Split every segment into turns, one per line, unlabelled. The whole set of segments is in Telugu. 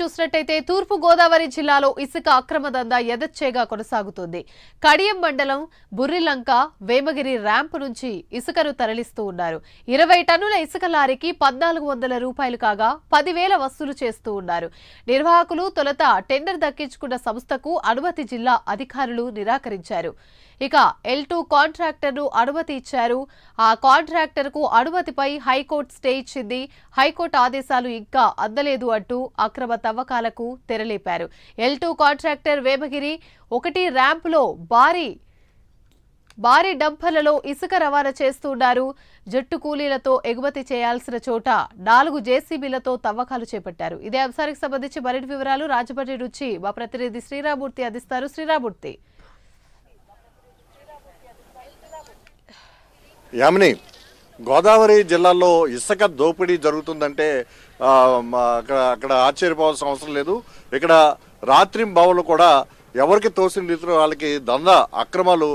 చూసినట్టయితే తూర్పు గోదావరి జిల్లాలో ఇసుక అక్రమ దందా యథచ్ఛేగా కొనసాగుతుంది. కడియం మండలం బుర్రిలంక వేమగిరి ర్యాంప్ నుంచి ఇసుకను తరలిస్తూ ఉన్నారు. ఇరవై టన్నుల ఇసుక లారీకి పద్నాలుగు వందల రూపాయలు కాగా పదివేల వసూలు చేస్తూ ఉన్నారు. నిర్వాహకులు తొలుత టెండర్ దక్కించుకున్న సంస్థకు అనుమతి జిల్లా అధికారులు నిరాకరించారు. ఇక ఎల్ టూ కాంట్రాక్టర్ను అనుమతి ఇచ్చారు. ఆ కాంట్రాక్టర్కు అనుమతిపై హైకోర్టు స్టే ఇచ్చింది. హైకోర్టు ఆదేశాలు ఇంకా అందలేదు అంటూ అక్రమ తవ్వకాలకు తెరలేపారు. ఎల్ టూ కాంట్రాక్టర్ వేమగిరి ఒకటి ర్యాంపులో భారీ భారీ డంపర్లలో ఇసుక రవాణా చేస్తున్నారు. జట్టు కూలీలతో ఎగుమతి చేయాల్సిన చోట నాలుగు జేసీబీలతో తవ్వకాలు చేపట్టారు. ఇదే అంశానికి సంబంధించి మరిన్ని వివరాలు రాజమండ్రి నుంచి మా ప్రతినిధి శ్రీరామూర్తి అందిస్తారు. శ్రీరామూర్తి.
యామిని గోదావరి జిల్లాలో ఇసుక దోపిడీ జరుగుతుందంటే అక్కడ అక్కడ ఆశ్చర్యపోవాల్సిన అవసరం లేదు. ఇక్కడ రాత్రి బావులు కూడా ఎవరికి తోసిన రీతిలో వాళ్ళకి దందా అక్రమాలు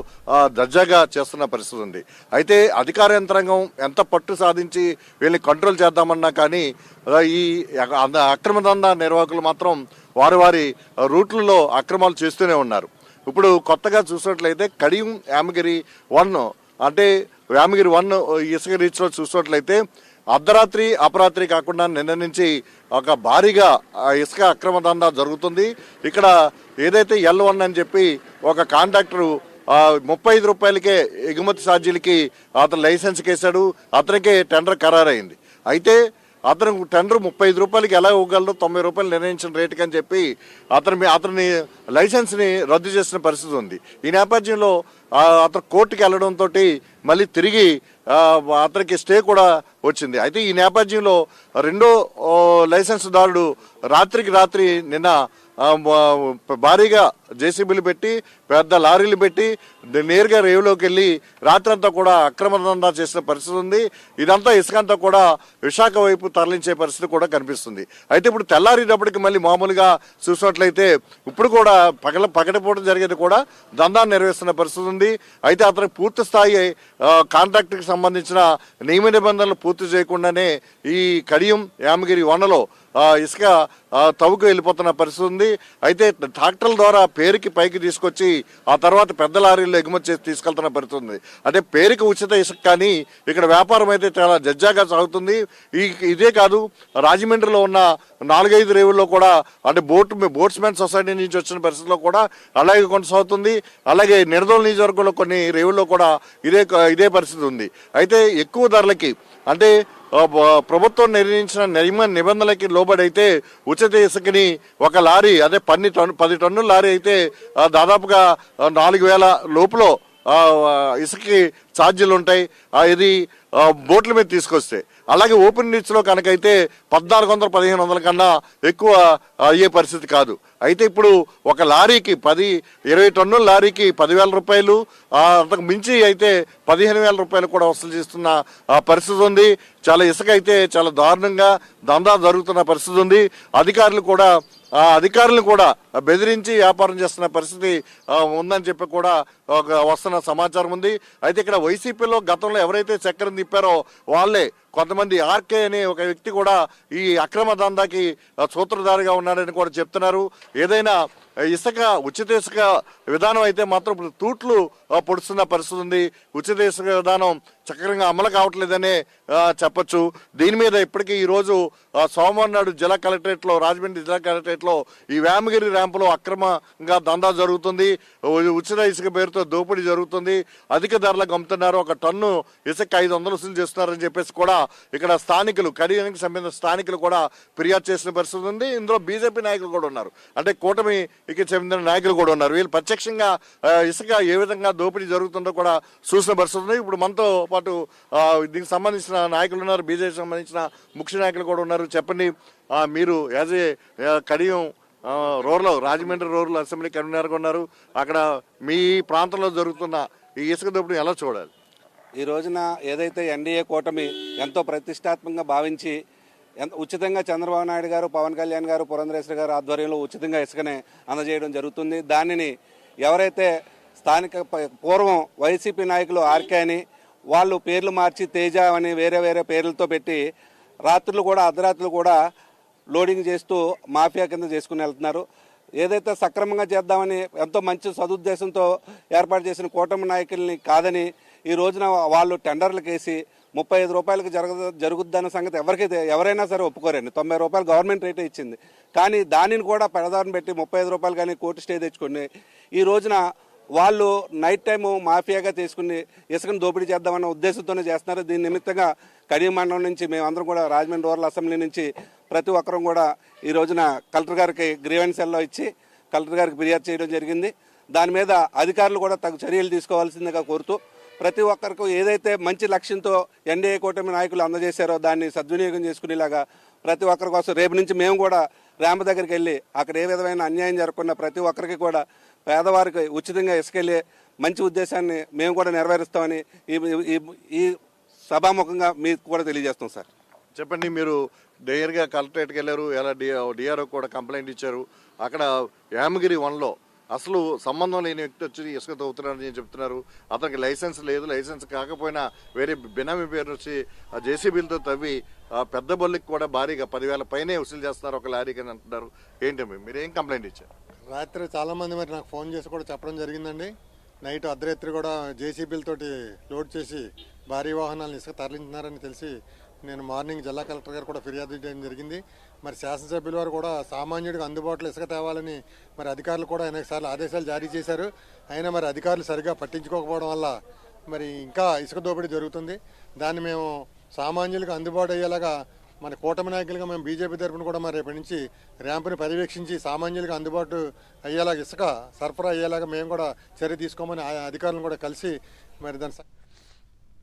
దర్జాగా చేస్తున్న పరిస్థితి ఉంది. అయితే అధికార యంత్రాంగం ఎంత పట్టు సాధించి వీళ్ళని కంట్రోల్ చేద్దామన్నా కానీ ఈ అక్రమ దందా నిర్వాహకులు మాత్రం వారి వారి రూట్లలో అక్రమాలు చేస్తూనే ఉన్నారు. ఇప్పుడు కొత్తగా చూసినట్లయితే కడియం యామగిరి వన్ అంటే యామగిరి వన్ ఇసుక రీచ్లో చూసినట్లయితే అర్ధరాత్రి అపరాత్రి కాకుండా నిన్న నుంచి ఒక భారీగా ఇసుక అక్రమ దందా జరుగుతుంది. ఇక్కడ ఏదైతే ఎల్ వన్ అని చెప్పి ఒక కాంట్రాక్టరు ముప్పై ఐదు రూపాయలకే ఎగుమతి ఛార్జీలకి అతను లైసెన్స్ కేసాడు అతనికే టెండర్ ఖరారైంది. అయితే అతను టెండర్ ముప్పై ఐదు రూపాయలకి ఎలా ఇవ్వగలరు తొంభై రూపాయలు నిర్ణయించిన రేటుకి అని చెప్పి అతని మీ- అతని లైసెన్స్ని రద్దు చేసిన పరిస్థితి ఉంది. ఈ నేపథ్యంలో అతను కోర్టుకి వెళ్ళడంతో మళ్ళీ తిరిగి అతనికి స్టే కూడా వచ్చింది. అయితే ఈ నేపథ్యంలో రెండో లైసెన్స్ దారుడు రాత్రికి రాత్రి నిన్న భారీగా జేసీబీలు పెట్టి పెద్ద లారీలు పెట్టి నేరుగా రేవులోకి వెళ్ళి రాత్రంతా కూడా అక్రమ దందా చేసిన పరిస్థితి ఉంది. ఇదంతా ఇసుకంతా కూడా విశాఖ వైపు తరలించే పరిస్థితి కూడా కనిపిస్తుంది. అయితే ఇప్పుడు తెల్లారేటప్పటికి మళ్ళీ మామూలుగా చూసినట్లయితే ఇప్పుడు కూడా పగల పగటిపూట జరిగేది కూడా దందా నెరవేరుస్తున్న పరిస్థితి ఉంది. అయితే అతనికి పూర్తి స్థాయి కాంట్రాక్ట్కి సంబంధించిన నియమ నిబంధనలు పూర్తి చేయకుండానే ఈ కడియం యామగిరి వనలో ఇసుక తవ్వుకు వెళ్ళిపోతున్న పరిస్థితి ఉంది. అయితే ట్రాక్టర్ల ద్వారా పేరుకి పైకి తీసుకొచ్చి ఆ తర్వాత పెద్ద లారీల్లో ఎగుమతి చేసి తీసుకెళ్తున్న పరిస్థితి ఉంది. అంటే పేరుకి ఉచిత ఇసుక కానీ ఇక్కడ వ్యాపారం అయితే చాలా జజ్జాగా సాగుతుంది. ఈ ఇదే కాదు రాజమండ్రిలో ఉన్న నాలుగైదు రేవుల్లో కూడా అంటే బోట్ బోట్స్మెన్ సొసైటీ నుంచి వచ్చిన పరిస్థితిలో కూడా అలాగే కొనసాగుతుంది. అలాగే నిడదోల నియోజకవర్గంలో కొన్ని రేవుల్లో కూడా ఇదే ఇదే పరిస్థితి ఉంది. అయితే ఎక్కువ ధరలకి అంటే ప్రభుత్వం నిర్ణయించిన నియమ నిబంధనలకి లోబడి అయితే ఉచిత ఇసుకని ఒక లారీ అదే పన్ని టన్ను పది టన్నుల లారీ అయితే దాదాపుగా నాలుగు వేల లోపులో ఇసుకకి ఛార్జీలు ఉంటాయి. ఇది బోట్ల మీద తీసుకొస్తే. అలాగే ఓపెన్ రీచ్లో కనుకైతే పద్నాలుగు వందల పదిహేను వందల కన్నా ఎక్కువ అయ్యే పరిస్థితి కాదు. అయితే ఇప్పుడు ఒక లారీకి పది ఇరవై టన్నుల లారీకి పదివేల రూపాయలు అంతకు మించి అయితే పదిహేను వేల రూపాయలు కూడా వసూలు చేస్తున్న ఆ, పరిస్థితి ఉంది. చాలా ఇసుక అయితే చాలా దారుణంగా దందా జరుగుతున్న పరిస్థితి ఉంది. అధికారులు కూడా ఆ అధికారులను కూడా బెదిరించి వ్యాపారం చేస్తున్న పరిస్థితి ఉందని చెప్పి కూడా ఒక వస్తున్న సమాచారం ఉంది. అయితే ఇక్కడ వైసీపీలో గతంలో ఎవరైతే చక్రం తిప్పారో వాళ్ళే కొంతమంది ఆర్కే అనే ఒక వ్యక్తి కూడా ఈ అక్రమ దందాకి సూత్రధారిగా ఉన్నాడని కూడా చెప్తున్నారు. ఏదైనా ఇసుక ఉచిత ఇసుక విధానం అయితే మాత్రం ఇప్పుడు తూట్లు పొడుస్తున్న పరిస్థితి ఉంది. ఉచిత ఇసుక విధానం చక్రంగా అమలు కావట్లేదనే చెప్పచ్చు చెప్పొచ్చు. దీని మీద ఇప్పటికీ ఈరోజు సోమవారం నాడు జిల్లా కలెక్టరేట్లో రాజమండ్రి జిల్లా కలెక్టరేట్లో ఈ వేమగిరి ర్యాంపులో అక్రమంగా దందా జరుగుతుంది. ఉచిత ఇసుక పేరుతో దోపిడీ జరుగుతుంది. అధిక ధరలకు అమ్ముతున్నారు. ఒక టన్ను ఇసుక ఐదు వందలు వసూలు చేస్తున్నారని చెప్పేసి కూడా ఇక్కడ స్థానికులు కడియానికి సంబంధించిన స్థానికులు కూడా ఫిర్యాదు చేసిన పరిస్థితి ఉంది. ఇందులో బీజేపీ నాయకులు కూడా ఉన్నారు. అంటే కూటమి ఇక్కడ చెందిన నాయకులు కూడా ఉన్నారు. వీళ్ళు ప్రత్యక్షంగా ఇసుక ఏ విధంగా దోపిడీ జరుగుతుందో కూడా చూసిన పరిస్థితి ఇప్పుడు మనతో పాటు దీనికి సంబంధించిన నాయకులు ఉన్నారు. బీజేపీ సంబంధించిన ముఖ్య నాయకులు కూడా ఉన్నారు. చెప్పండి మీరు యాజ్ ఏ కడియం ఆ, రూరల్ రాజమండ్రి రూరల్ అసెంబ్లీ కన్వీనర్గా ఉన్నారు. అక్కడ మీ ప్రాంతంలో జరుగుతున్న ఈ ఇసుక దోపిడీ ఎలా చూడాలి?
ఈ రోజున ఏదైతే ఎన్డీఏ కూటమి ఎంతో ప్రతిష్టాత్మకంగా భావించి ఎంత ఉచితంగా చంద్రబాబు నాయుడు గారు పవన్ కళ్యాణ్ గారు పురంధరేశ్వరి గారు ఆధ్వర్యంలో ఉచితంగా ఇసుకనే అందజేయడం జరుగుతుంది. దానిని ఎవరైతే స్థానిక పూర్వం వైసీపీ నాయకులు ఆర్కే అని వాళ్ళు పేర్లు మార్చి తేజ అని వేరే వేరే పేర్లతో పెట్టి రాత్రులు కూడా అర్ధరాత్రులు కూడా లోడింగ్ చేస్తూ మాఫియా కింద చేసుకుని వెళ్తున్నారు. ఏదైతే సక్రమంగా చేద్దామని ఎంతో మంచి సదుద్దేశంతో ఏర్పాటు చేసిన కూటమి నాయకుల్ని కాదని ఈ రోజున వాళ్ళు టెండర్లకు వేసి ముప్పై ఐదు రూపాయలకు జరగ జరుగుద్దన్న సంగతి ఎవరికైతే ఎవరైనా సరే ఒప్పుకోరండి. తొంభై రూపాయలు గవర్నమెంట్ రేటే ఇచ్చింది. కానీ దానిని కూడా పెడదారిని పెట్టి ముప్పై ఐదు రూపాయలు కానీ కోర్టు స్టే తెచ్చుకుని ఈ రోజున వాళ్ళు నైట్ టైము మాఫియాగా తీసుకుని ఇసుకను దోపిడీ చేద్దామన్న ఉద్దేశంతోనే చేస్తున్నారు. దీని నిమిత్తంగా కడియం మండలం నుంచి మేమందరం కూడా రాజమండ్రి రూరల్ అసెంబ్లీ నుంచి ప్రతి ఒక్కరం కూడా ఈ రోజున కలెక్టర్ గారికి గ్రీవెన్సెల్లో ఇచ్చి కలెక్టర్ గారికి ఫిర్యాదు చేయడం జరిగింది. దాని మీద అధికారులు కూడా తగు చర్యలు తీసుకోవాల్సిందిగా కోరుతూ ప్రతి ఒక్కరికి ఏదైతే మంచి లక్ష్యంతో ఎన్డీఏ కూటమి నాయకులు అందజేశారో దాన్ని సద్వినియోగం చేసుకునేలాగా ప్రతి ఒక్కరి కోసం రేపు నుంచి మేము కూడా ర్యాంప్ దగ్గరికి వెళ్ళి అక్కడ ఏ విధమైన అన్యాయం జరగకుండా ప్రతి ఒక్కరికి కూడా పేదవారికి ఉచితంగా ఇసుకెళ్ళే మంచి ఉద్దేశాన్ని మేము కూడా నెరవేరుస్తామని ఈ ఈ- ఈ సభాముఖంగా మీకు కూడా తెలియజేస్తాం సార్.
చెప్పండి మీరు డైరెక్ట్గా కలెక్టరేట్కి వెళ్ళారు ఎలా డిఆర్ఓ కూడా కంప్లైంట్ ఇచ్చారు. అక్కడ యామగిరి వన్లో అసలు సంబంధం లేని వ్యక్తి వచ్చి ఇసుక తవ్వుతున్నారని చెప్తున్నారు. అతనికి లైసెన్స్ లేదు. లైసెన్స్ కాకపోయినా వేరే బినామీ పేరు వచ్చి ఆ జేసీబీలతో తవ్వి ఆ పెద్ద బొల్లికి కూడా భారీగా పదివేల పైనే వసూలు చేస్తున్నారు ఒక లారీకి అని అంటున్నారు. ఏంటి మీరు ఏం కంప్లైంట్ ఇచ్చారు?
రాత్రి చాలామంది మరి నాకు ఫోన్ చేసి కూడా చెప్పడం జరిగిందండి. నైట్ అర్ధరాత్రి కూడా జేసీబీలతోటి లోడ్ చేసి భారీ వాహనాలను ఇసుక తరలించినారని తెలిసి నేను మార్నింగ్ జిల్లా కలెక్టర్ గారు కూడా ఫిర్యాదు చేయడం జరిగింది. మరి శాసనసభ్యుల వారు కూడా సామాన్యుడికి అందుబాటులో ఇసుక తేవాలని మరి అధికారులు కూడా అనేక సార్లు ఆదేశాలు జారీ చేశారు. అయినా మరి అధికారులు సరిగా పట్టించుకోకపోవడం వల్ల మరి ఇంకా ఇసుక దోపిడీ జరుగుతుంది. దాన్ని మేము సామాన్యులకు అందుబాటు అయ్యేలాగా మన కూటమి నాయకులుగా మేము బీజేపీ తరఫున కూడా మరి రేపటి నుంచి ర్యాంపుని పర్యవేక్షించి సామాన్యులకు అందుబాటు అయ్యేలాగా ఇసుక సరఫరా అయ్యేలాగా మేము కూడా చర్య తీసుకోమని ఆ అధికారులను కూడా కలిసి మరి దాని స-